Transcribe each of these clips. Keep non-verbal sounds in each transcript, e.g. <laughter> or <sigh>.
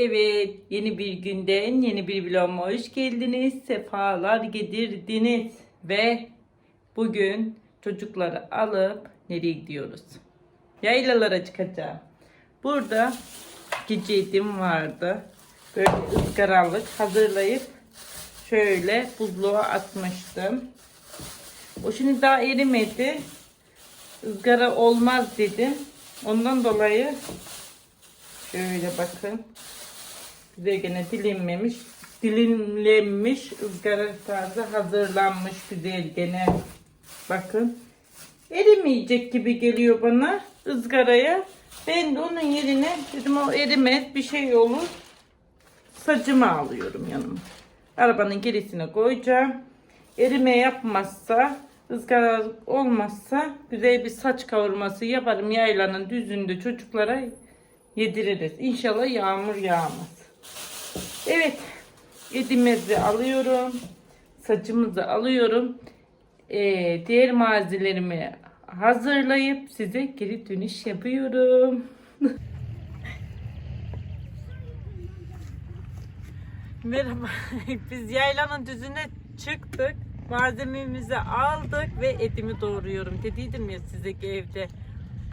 Evet, yeni bir günden yeni bir vloguma hoş geldiniz. Sefalar getirdiniz. Ve bugün çocukları alıp nereye gidiyoruz? Yaylalara çıkacağım. Burada gece edim vardı. Böyle ızgaralık hazırlayıp şöyle buzluğa atmıştım. O şimdi daha erimedi. Izgara olmaz dedim. Ondan dolayı Şöyle bakın. Güzel gene dilimlemiş. Dilimlenmiş ızgara tarzı hazırlanmış güzel gene. Bakın. Erimeyecek gibi geliyor bana ızgaraya. Ben de onun yerine dedim o erimez bir şey olur. Sacımı alıyorum yanıma. Arabanın gerisine koyacağım. Erime yapmazsa ızgara olmazsa güzel bir saç kavurması yaparım yaylanın düzünde çocuklara yediririz. İnşallah yağmur yağmaz. Evet. Edimizi alıyorum. Saçımızı alıyorum. Ee, diğer malzemelerimi hazırlayıp size geri dönüş yapıyorum. <laughs> Merhaba. Biz yaylanın düzüne çıktık. Malzememizi aldık ve etimi doğruyorum. Dediydim ya size evde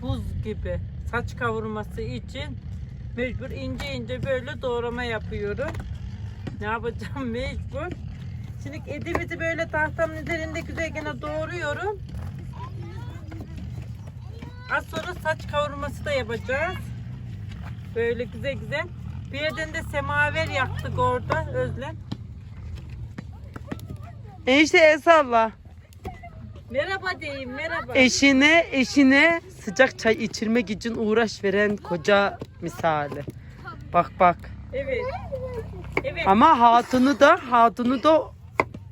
buz gibi saç kavurması için mecbur ince ince böyle doğrama yapıyorum. Ne yapacağım <laughs> mecbur. Şimdi etimizi böyle tahtanın üzerinde güzel gene doğruyorum. Az sonra saç kavurması da yapacağız. Böyle güzel güzel. Bir yerden de semaver yaktık orada Özlem. Enişte el salla. Merhaba diyeyim merhaba. Eşine, eşine sıcak çay içirmek için uğraş veren koca misali. Bak bak. Evet. Evet. Ama hatunu da, hatunu da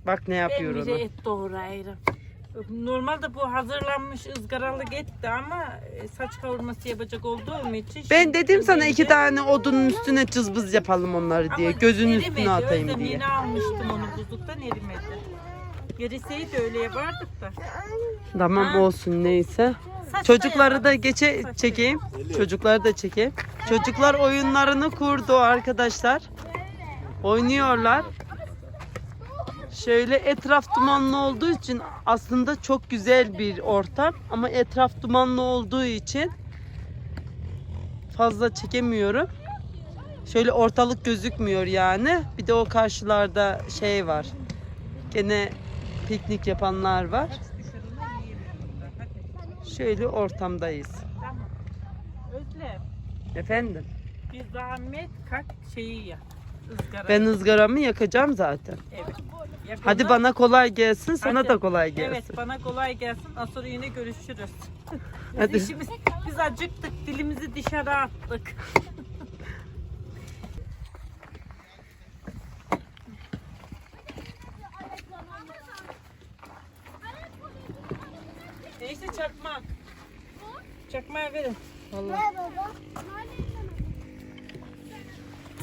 bak ne yapıyor Ben ona. bir et doğrayırım. Normalde bu hazırlanmış ızgaralık etti ama e, saç kavurması yapacak olduğum için. Ben dedim sana iki tane odunun üstüne cızbız yapalım onları diye. Gözünün üstüne atayım diye. Yeni almıştım onu buzluktan erimedi. Geriseydi öyle yapardık da. Tamam olsun neyse. Saçta Çocukları da geçe çekeyim. Çocukları da çekeyim. Çocuklar oyunlarını kurdu arkadaşlar. Oynuyorlar. Şöyle etraf dumanlı olduğu için aslında çok güzel bir ortam ama etraf dumanlı olduğu için fazla çekemiyorum. Şöyle ortalık gözükmüyor yani. Bir de o karşılarda şey var. Gene piknik yapanlar var. Şöyle ortamdayız. Tamam. Özlem Efendim. bir zahmet kalk şeyi yap. Izgara. Ben ızgaramı yakacağım zaten. Evet. Yak Hadi bana kolay gelsin, sana Hadi. da kolay gelsin. Evet bana kolay gelsin. Sonra yine görüşürüz. Biz Hadi. işimiz, biz acıktık dilimizi dışarı attık. Neyse çakmak. Çakmağı verin. Vallahi.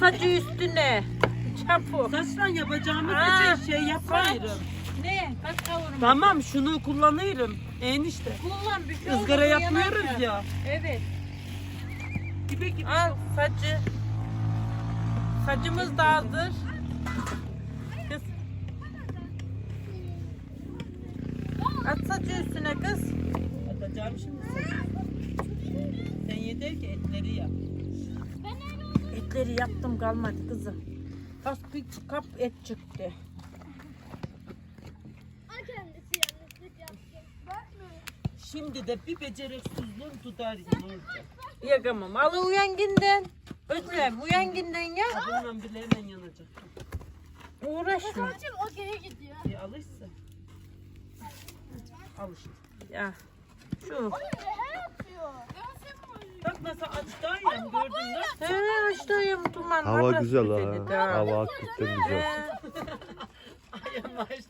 Saçı üstüne. Çapı. Saçtan yapacağımız Aa, için şey yapmayırım. Ne? Kaç kavurma? Tamam şunu kullanırım. Enişte. Kullan bir şey Izgara olmaz, yapmıyoruz ya. Evet. Gibi gibi. Al saçı. Saçımız da hazır. Kız. At saçı üstüne kız. Atacağım şimdi yeter ki etleri yap. Etleri yaptım kalmadı kızım. Az bir kap et çıktı. Şimdi de bir beceriksizliğim tutar olacak. Yakamam. Al uyanginden. Özlem uyanginden ya. Bununla bile hemen yanacak. Uğraşma. o geri gidiyor. Bir alışsa. Al işte. Ya. Şu. Nasıl açtayım gördün mü? He bu duman. Hava Nasıl güzel ha. ha. Hava hakikaten güzel. <laughs> Ayamaş.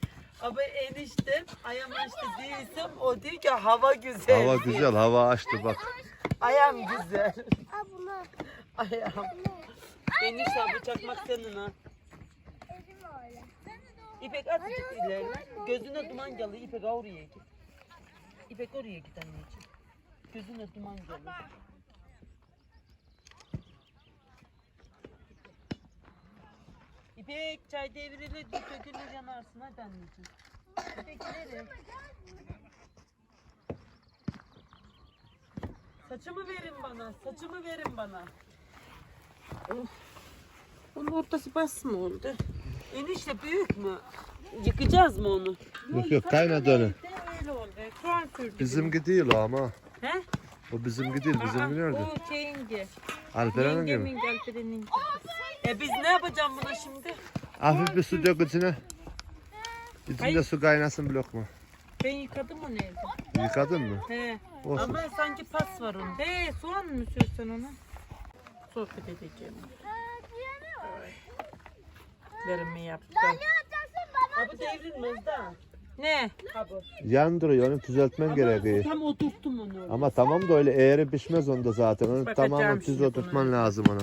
Ama eniştem ayamaşta değilsem o değil ki hava güzel. Hava güzel, hava açtı bak. Ayağım güzel. Aa bunu. Ayağım. Enişte bu çakmak senin ha. Elim öyle. İpek azıcık ilerle. Gözüne duman geliyor. İpek oraya git. İpek oraya git anneciğim. Gözüne duman geliyor. İpek çay devrilir dökülür yanarsın hadi anneciğim. İpek nereye? Saçımı verin bana, saçımı verin bana. Onun ortası bas mı oldu? Enişte büyük mü? Yıkacağız mı onu? Yok yok kaynadı onu. Öyle oldu. Şu an sürdü. Bizimki değil o ama. He? O bizimki değil. Bizimki nerede? O şeyinki. Alperen'in gibi. Yengemin Alperen'in. E biz ne yapacağız buna şimdi? Hafif bir su dök içine. İçinde Hayır. su kaynasın blok mu? Ben yıkadım onu evde. Yıkadın mı? He. Olsun. Ama sanki pas var onun. De soğan mı sürsen ona? Sohbet edeceğim. Verimi yaptım. Ha bu devrilmez daha. Ne? Ha bu. Yandırıyor onu düzeltmen gerekiyor. Tam oturttum onu. öyle. Ama tamam da öyle eğri pişmez onda zaten. Onu Bakacağım tamamen düz oturtman lazım ona.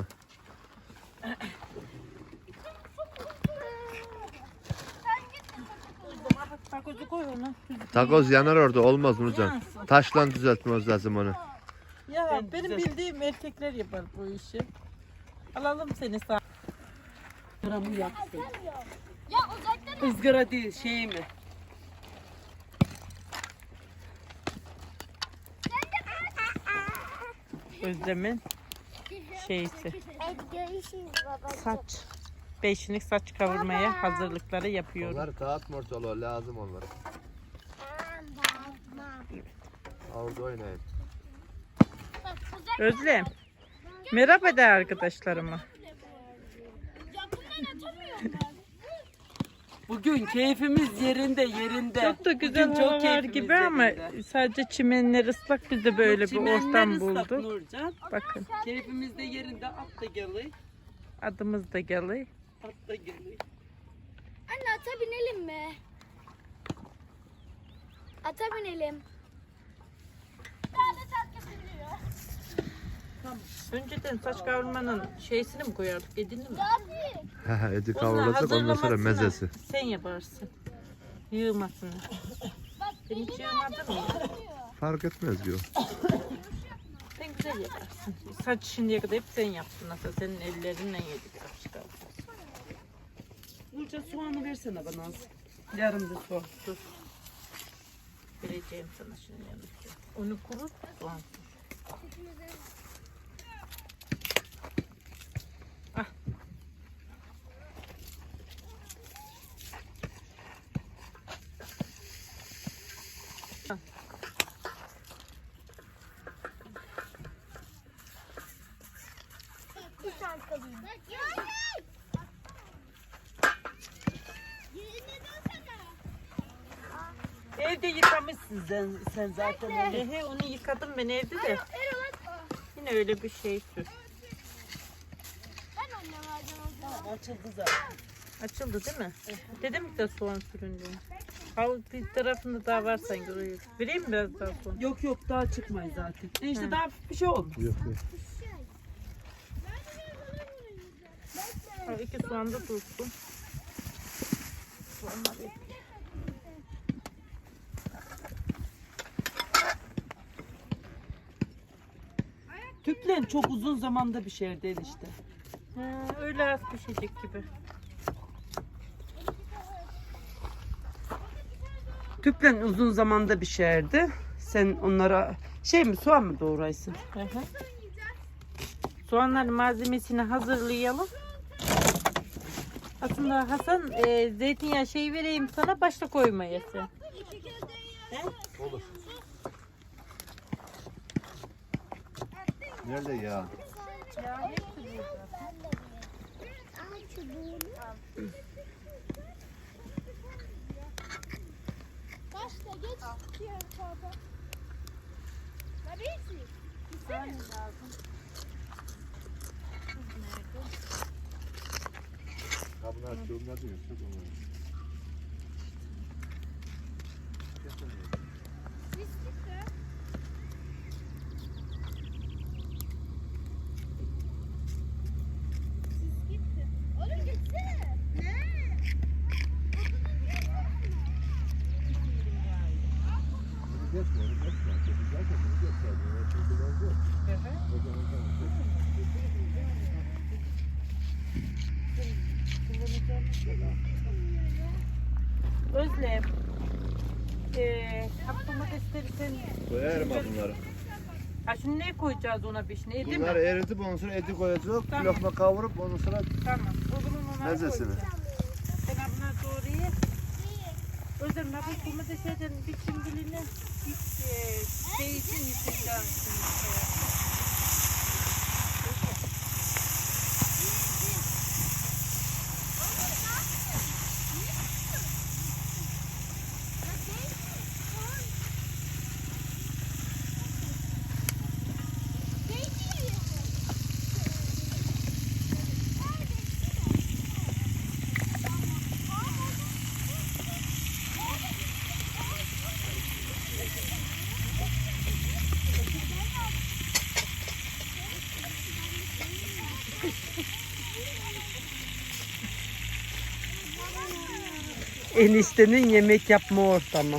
Takozu koy ona. Takoz yanar orada olmaz Nurcan. Taşla düzeltmemiz lazım onu. Ya Ben benim güzel- bildiğim erkekler yapar bu işi. Alalım seni sağ. Gramı yapsın. Ya uzaktan Izgara değil şey mi? Özlem'in şeysi. Hadi görüşürüz baba. Saç. Beşinlik saç kavurmaya hazırlıkları yapıyorum. Onları dağıtma ortalığı lazım onları. Orada oynayın. Özlem. Merhaba de arkadaşlarıma. Bugün keyfimiz yerinde yerinde. Çok da güzel Bugün çok hava var keyfimiz gibi ama yerinde. sadece çimenler ıslak biz de böyle bir Çimenler ortam ıslak bulduk. Nurcan. Bakın Keyfimiz de yerinde at da geliyor. adımız da geliyor. At da geliyor. Anne ata binelim mi? Ata binelim. Lanet herkes biliyor. Önceden saç kavurmanın şeysini mi koyardık edini mi? Onu kavrulacak ondan sonra hazırlamasını mezesi. Sen yaparsın. Yığmasını. Sen hiç yığmadın mı? Fark etmez diyor. Sen güzel yaparsın. Saç şimdiye kadar hep sen yaptın nasıl senin ellerinle yedik aşk olsun. Nurcan soğanı versene bana az. Yarım da soğan. Dur. Vereceğim sana şimdi yanıtı. Onu kurut soğan sür. Ah. Ah. Bir tane kalayım. Evde yıkamışsın sen, sen zaten. He he onu yıkadım ben evde de. Yine öyle bir şey sür. Tamam açıldı zaten. Açıldı değil mi? Dedim de soğan sürün diye. Havlu bir tarafında daha var sanki orayı. Vereyim mi biraz daha soğan? Yok yok daha çıkmayız zaten. E işte Hı. daha bir şey olmaz. Yok yok. Al iki soğan da dursun. Soğanlar Tüplen çok uzun zamanda bir şey değil işte. Ha, öyle az pişecek gibi. Tüplen uzun zamanda pişerdi. Sen onlara şey mi soğan mı doğraysın? Hı hı. Soğanların malzemesini hazırlayalım. Aslında Hasan e, zeytinyağı şeyi vereyim sana başta koymaya sen. Olur. Nerede ya? Başla geç. Diğer tarafa. Tabii ki. Kapını açıyorum ne diyor? Çok olur. Oğlum gitsene. Ne? Bunu geçme, onu geçme. Geçerken bunu geçer. Çünkü ben bu. O zaman tamam. Özlem. Ee, domatesleri sen... Koyarım ha bunları. Ha şimdi ne koyacağız ona bir şey? Edi Bunları mi? eritip ondan sonra eti koyacağız. Tamam. Bir lokma kavurup ondan sonra Tamam. O zaman onları Mezesini. koyacağız. Sen ha bunları doğrayı. Özlem ha bu domateslerden bir çimbilini hiç e, şey için Eniştenin yemek yapma ortamı.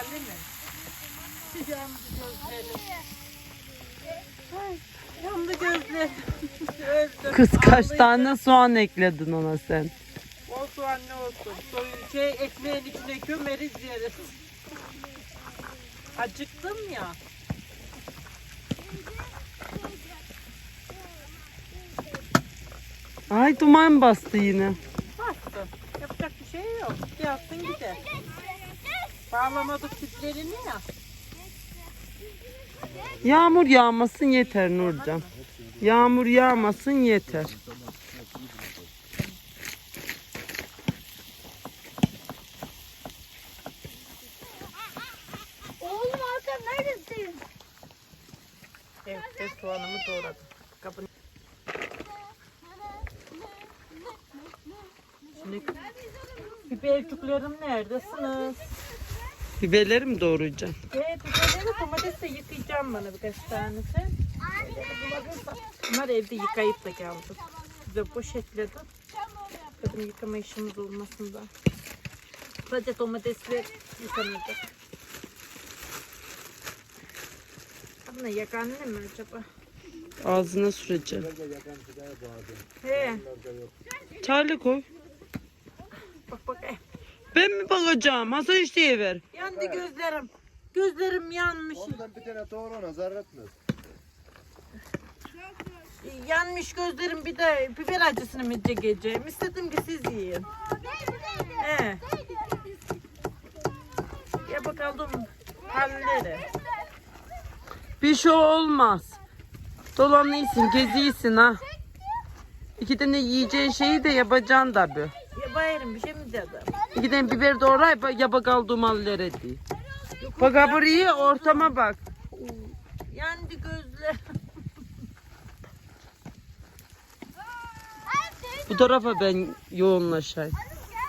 Hali mi? Yandı gözlerim. Ay, yandı gözlerim. Öldüm. Kız kaç Ağlayacağım. tane soğan ekledin ona sen? Olsun anne olsun. Soyun şey ekmeğin içine gömeriz yeriz. Acıktım ya. Ay duman bastı yine. Bastım. Yapacak bir şey yok. Yatsın gider. Bağlamadık sütlerini ya. Yağmur yağmasın yeter Nurcan. Yağmur yağmasın yeter. Oğlum Hakan neredesin? Evet, soğanımı doğradım. Kapını. Şimdi biberciklerim neredesiniz? Biberleri mi doğrayacaksın? Evet, biberleri domatesle yıkayacağım bana birkaç tanesi. Bunlar evde yıkayıp da geldim. Size poşetledim. Dedim yıkama işimiz olmasın da. Sadece domatesler yıkanacak. Abla yak anne mi acaba? Ağzına süreceğim. He, Charlie koy. bak bak. Ben mi bakacağım? Hasan işte ver. Yandı gözlerim. Gözlerim yanmış. ondan bir tane doğru ona zarar etmez. Yanmış gözlerim bir de biber acısını mı çekeceğim? İstedim ki siz yiyin. He. Ya bakalım halleri. Bir şey olmaz. Dolanıyorsun, geziyorsun ha. İki tane yiyeceğin şeyi de yapacaksın tabi. Ya bayırım bir şey mi dedim? Tane biber doğray, ya bakalım dumanları diye. Bak buraya ortama bak. Yandı gözler. Bu tarafa ben yoğunlaşayım.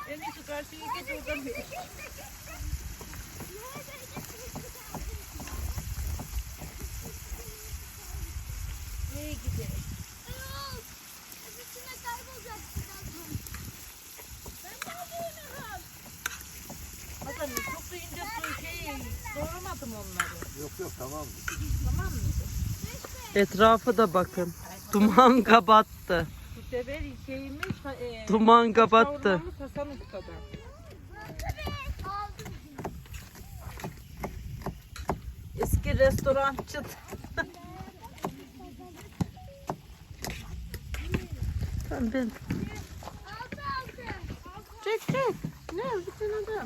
En iyisi karşıya geç oradan bir. Neye gidelim? Üstüne kaybolacak birazdan. Ben ne yapıyorum? Hasan çok da ince su şey doğramadım onları. Yok yok tamam. Tamam mı? Etrafa da bakın. Duman kapattı. Bu şeyimiz e, Duman kapattı. kavurmamız Hasan Usta'da. Eski restorançı. Tamam ben Çek çek. Ne bir tane daha.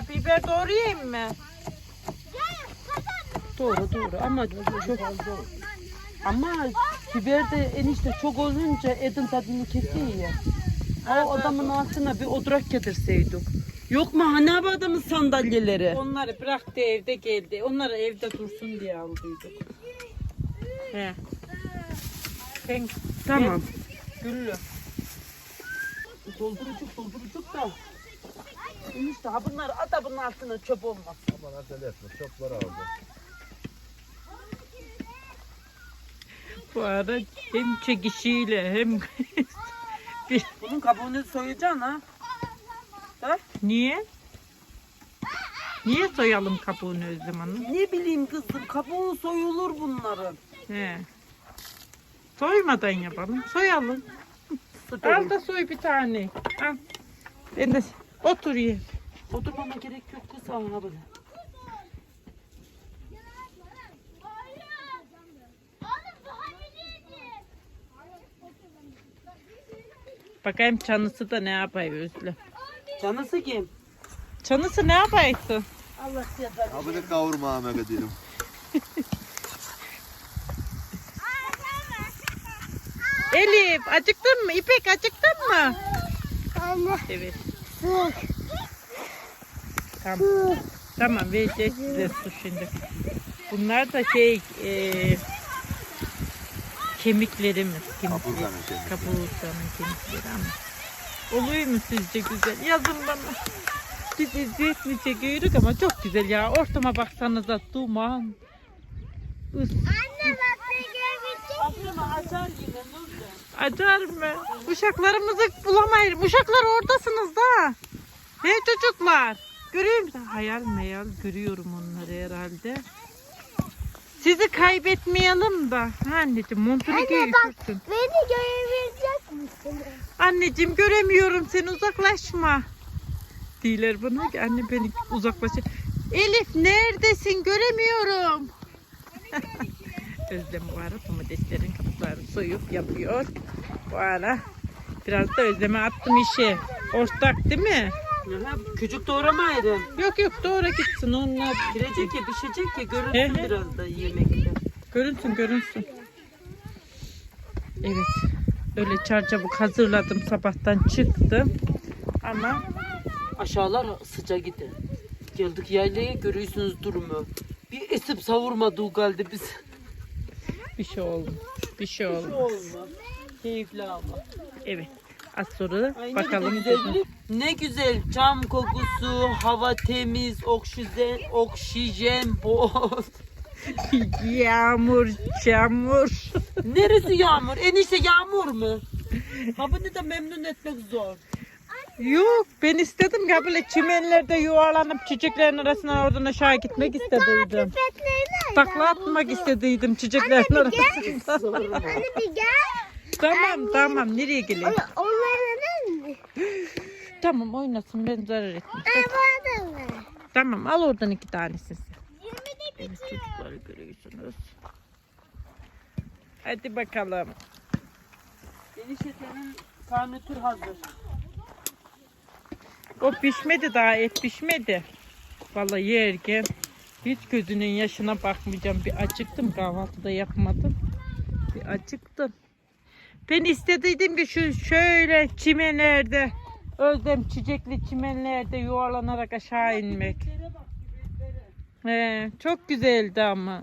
Biber doğrayayım mı? Doğru doğru ama çok ama biber de enişte çok olunca edin tadını kesiyor ya. O adamın altına bir odurak getirseydik. Yok mu hani abi adamın sandalyeleri? Onları bıraktı evde geldi. Onları evde dursun diye aldıydık. He. Sen Tamam. güllü. Doldurucuk doldurucuk da. Enişte ha bunlar adamın altına çöp olmaz. Aman acele etme. Çok var aldı. Bu ara hem çekişiyle hem <laughs> bir... Bunun kabuğunu soyacaksın ha. Niye? Niye soyalım kabuğunu Özlem Hanım? Ne bileyim kızım kabuğu soyulur bunların. He. Soymadan yapalım. Soyalım. Al da soy bir tane. Al. Ben de otur ye. Oturmama gerek yok kız ha böyle. Bakayım çanısı da ne yapıyor Özlem. Canısı kim? Çanısı ne yapıyorsun? Allah yazar. Abi kavurma Ahmet'e diyelim. Elif acıktın mı? İpek acıktın mı? Anne. Evet. Tamam. Tamam vereceğiz size su şimdi. Bunlar da şey e, kemiklerimiz. Kemikleri. Kaburganın kemikleri. Kaburganın kemikleri ama. Oluyor mu sizce güzel? Yazın bana. Biz eziyet mi çekiyoruz ama çok güzel ya. Ortama baksanıza duman. Is. Anne bak ne görecek. Ablama açar yine Nurcan. Acar mı? Uşaklarımızı bulamayız. Uşaklar oradasınız da. Hey çocuklar. Görüyor musun? Hayal meyal görüyorum onları herhalde. Sizi kaybetmeyelim da. Ha anneciğim montunu Anne giy bak. üşürsün. Beni görebilecek misin? Anneciğim göremiyorum seni uzaklaşma. Diler bana ki anne beni uzaklaşır. Elif neredesin göremiyorum. <laughs> Özlem ara domateslerin kabuklarını soyup yapıyor. Bu ara biraz da Özlem'e attım işi. Ortak değil mi? Aha, küçük doğramayırım. Yok yok doğru gitsin onlar. Girecek ya pişecek ya görünsün he. biraz da yemekte. Görünsün görünsün. Evet. Öyle çarçabuk hazırladım sabahtan çıktım. Ama Aşağılar sıcak gider. Geldik yaylaya görüyorsunuz durumu. Bir esip savurmadığı halde biz. bir şey oldu. Bir şey oldu. Olmaz. Keyifli ama. Evet. Az sonra Ay, ne bakalım. güzel, ne güzel cam kokusu, hava temiz, oksijen, oksijen bol. <laughs> Yağmur, çamur. Neresi yağmur? Enişte yağmur mu? Ha bunu da memnun etmek zor. Yok ben istedim ya böyle çimenlerde yuvarlanıp çiçeklerin arasından oradan aşağı gitmek istediydim. Takla atmak istediydim çiçeklerin arasında. <laughs> Anne bir gel. tamam tamam nereye geleyim? Onların? Tamam oynasın ben zarar etmem. Mı? Tamam al oradan iki tanesini. Evet çocukları görüyorsunuz. Hadi bakalım. Enişte senin karnıtür hazır. O pişmedi daha et pişmedi. Vallahi yerken hiç gözünün yaşına bakmayacağım. Bir acıktım kahvaltıda yapmadım. Bir acıktım. Ben istediydim ki şu şöyle çimenlerde özlem çiçekli çimenlerde yuvarlanarak aşağı inmek. He, çok güzeldi ama.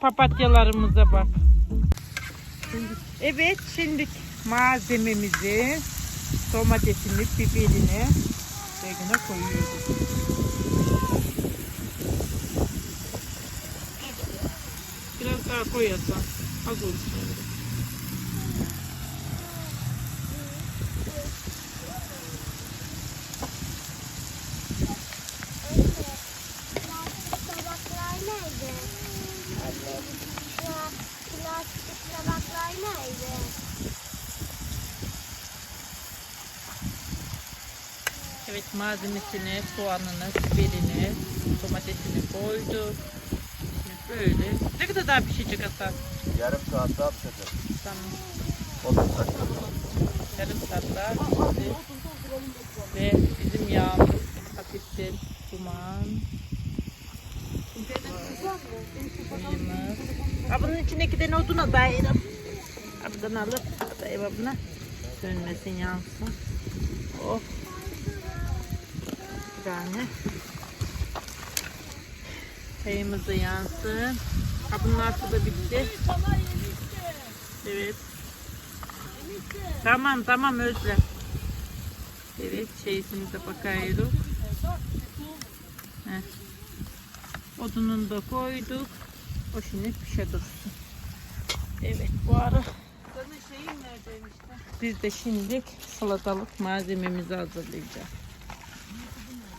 Papatyalarımıza bak. Evet şimdi malzememizi domatesini, biberini üzerine koyuyoruz. Biraz daha koyarsan az olsun. öyle. tabaklar nerede? Anne, pla- plastik tabaklar nerede? Evet malzemesini, soğanını, biberini, domatesini koyduk. Şimdi böyle. Ne kadar daha pişecek hatta? Yarım saat daha pişecek. Tamam. Otuz dakika. Yarım saat daha pişti. Ve bizim yağımız Bitti. Duman. Suyumuz. İçine iki tane odun. Bayram. Buradan alıp adayım buna. Sönmesin yansın. Oh. Bir tane. Çayımız da yansın. Ha altı da bitti. Evet. Tamam tamam Özlem. Evet şeysimize bakıyoruz. Heh. Odununu da koyduk. O şimdi pişe dursun. Evet bu ara biz de şimdi salatalık malzememizi hazırlayacağız.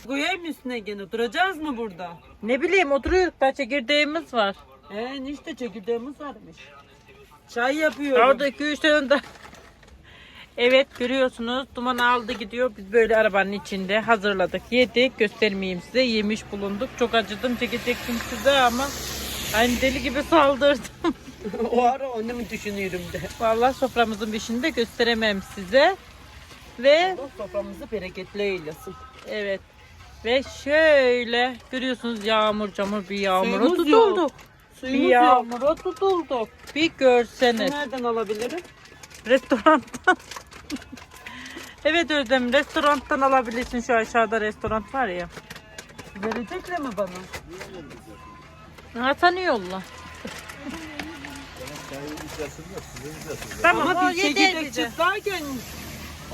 Koyayım üstüne gene. Duracağız mı burada? Ne bileyim oturuyoruz da çekirdeğimiz var. Ee işte çekirdeğimiz varmış. Çay yapıyorum. Orada 2-3 tane de- Evet görüyorsunuz duman aldı gidiyor. Biz böyle arabanın içinde hazırladık. Yedik göstermeyeyim size. Yemiş bulunduk. Çok acıdım çekecektim size ama aynı deli gibi saldırdım. <laughs> o ara onu mu düşünüyorum de. Vallahi soframızın peşinde gösteremem size. Ve Allah soframızı bereketli eylesin. evet ve şöyle görüyorsunuz yağmur camur bir yağmura Suyumuz tutulduk. yok. Bir Suyumuz yok. yağmura tutulduk. Bir görseniz. Nereden alabilirim? Restorandan. <laughs> evet Özlem restorandan alabilirsin şu aşağıda restoran var ya. Verecekler mi bana? Hasan'ı yolla. Tamam Ama o bir yeter çekirdek bize. çıtlarken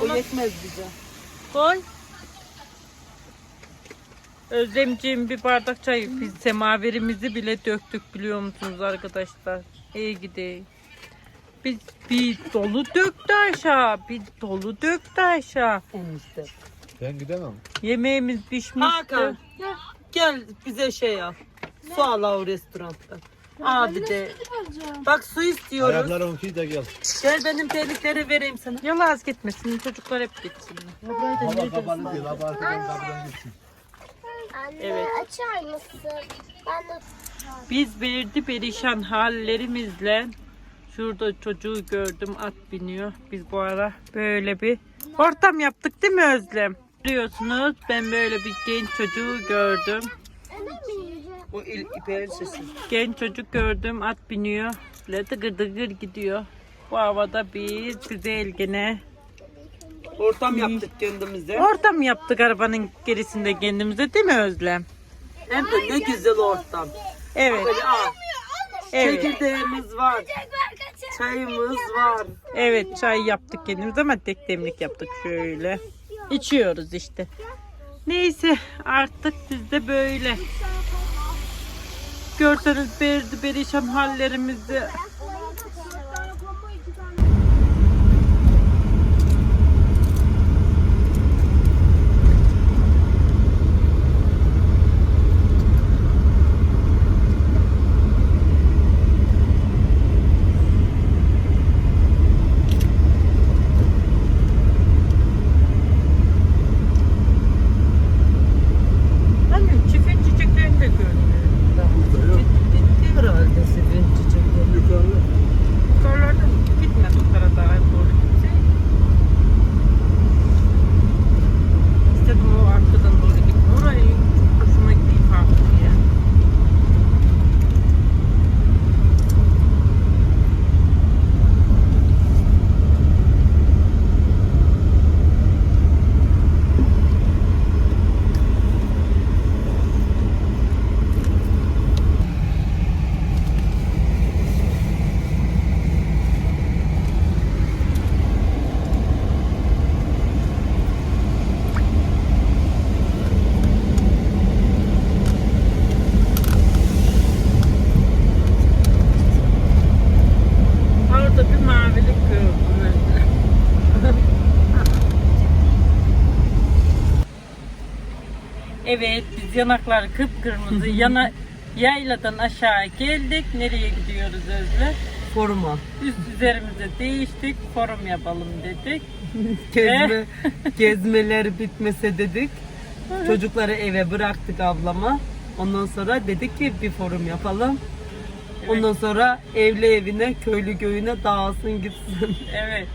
o Ona- yetmez bize. Koy. Özlemciğim bir bardak çay. Biz semaverimizi bile döktük biliyor musunuz arkadaşlar? İyi gideyim. Biz bir dolu döktü aşağı. Bir dolu döktü aşağı. Enişte. Ben gidemem. Yemeğimiz pişmişti. Hakan gel bize şey al. Su al o restorandan. Abi de. Bak su istiyoruz. Ayaklarım ki de gel. Gel benim terlikleri vereyim sana. Yol az gitmesin. Çocuklar hep gitsin. Hava kapalı değil. Hava arkadan kapıdan gitsin. Anne Evet. açar mısın? Ben de Biz verdi perişan hallerimizle şurada çocuğu gördüm at biniyor. Biz bu ara böyle bir ortam yaptık değil mi Özlem? Biliyorsunuz ben böyle bir genç çocuğu gördüm. İl, ipeğin sesi. Genç çocuk gördüm at biniyor. Böyle tıkır tıkır gidiyor. Bu havada biz güzel gene Ortam yaptık kendimize. ortam yaptık arabanın gerisinde kendimize değil mi Özlem? Hem de ne güzel ortam. Evet. Böyle. Evet. Çekirdeğimiz var. Çayımız var. Evet çay yaptık kendimiz ama tek demlik yaptık şöyle. İçiyoruz işte. Neyse artık biz de böyle. Görseniz berdi perişan hallerimizi. Hani çift çiçeklerini de görünüyor. Burada yok. Bitti herhalde sizin çiçekler. Yukarıda. Yukarılardan gitme bu tarafa doğru gitse. İstedim o arkadan doğru gitme. Orayı hoşuma gidiyor farklı ya. Orada bir mavilik gördüm Özlem. Evet biz yanaklar kıpkırmızı yana yayladan aşağı geldik. Nereye gidiyoruz Özlem? Forma. Üst üzerimize değiştik. Forum yapalım dedik. <laughs> Gezme, <laughs> gezmeler bitmese dedik. Çocukları eve bıraktık ablama. Ondan sonra dedik ki bir forum yapalım. Ondan sonra evli evine, köylü köyüne dağılsın gitsin. Evet.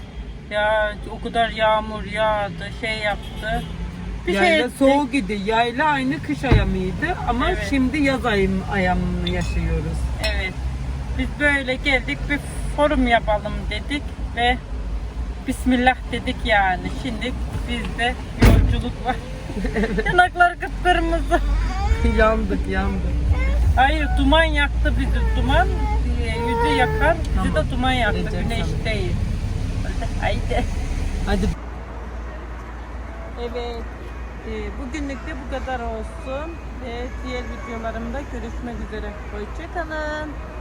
Ya o kadar yağmur yağdı, şey yaptı. Bir şey yayla ettik. soğuk idi. Yayla aynı kış ayamıydı ama Evet. şimdi yaz ayım, ayamını yaşıyoruz. Evet. Biz böyle geldik bir forum yapalım dedik ve Bismillah dedik yani. Şimdi bizde yolculuk var. Yanaklar kıpkırmızı. yandık yandık. Hayır duman yaktı bizi. Duman e, yüzü yakar. Bizi Tamam. de duman yaktı. Vereceğim Güneş sana. değil. <laughs> Haydi. Hadi Evet. E, bugünlük de bu kadar olsun. Ve diğer videolarımda görüşmek üzere. Hoşçakalın.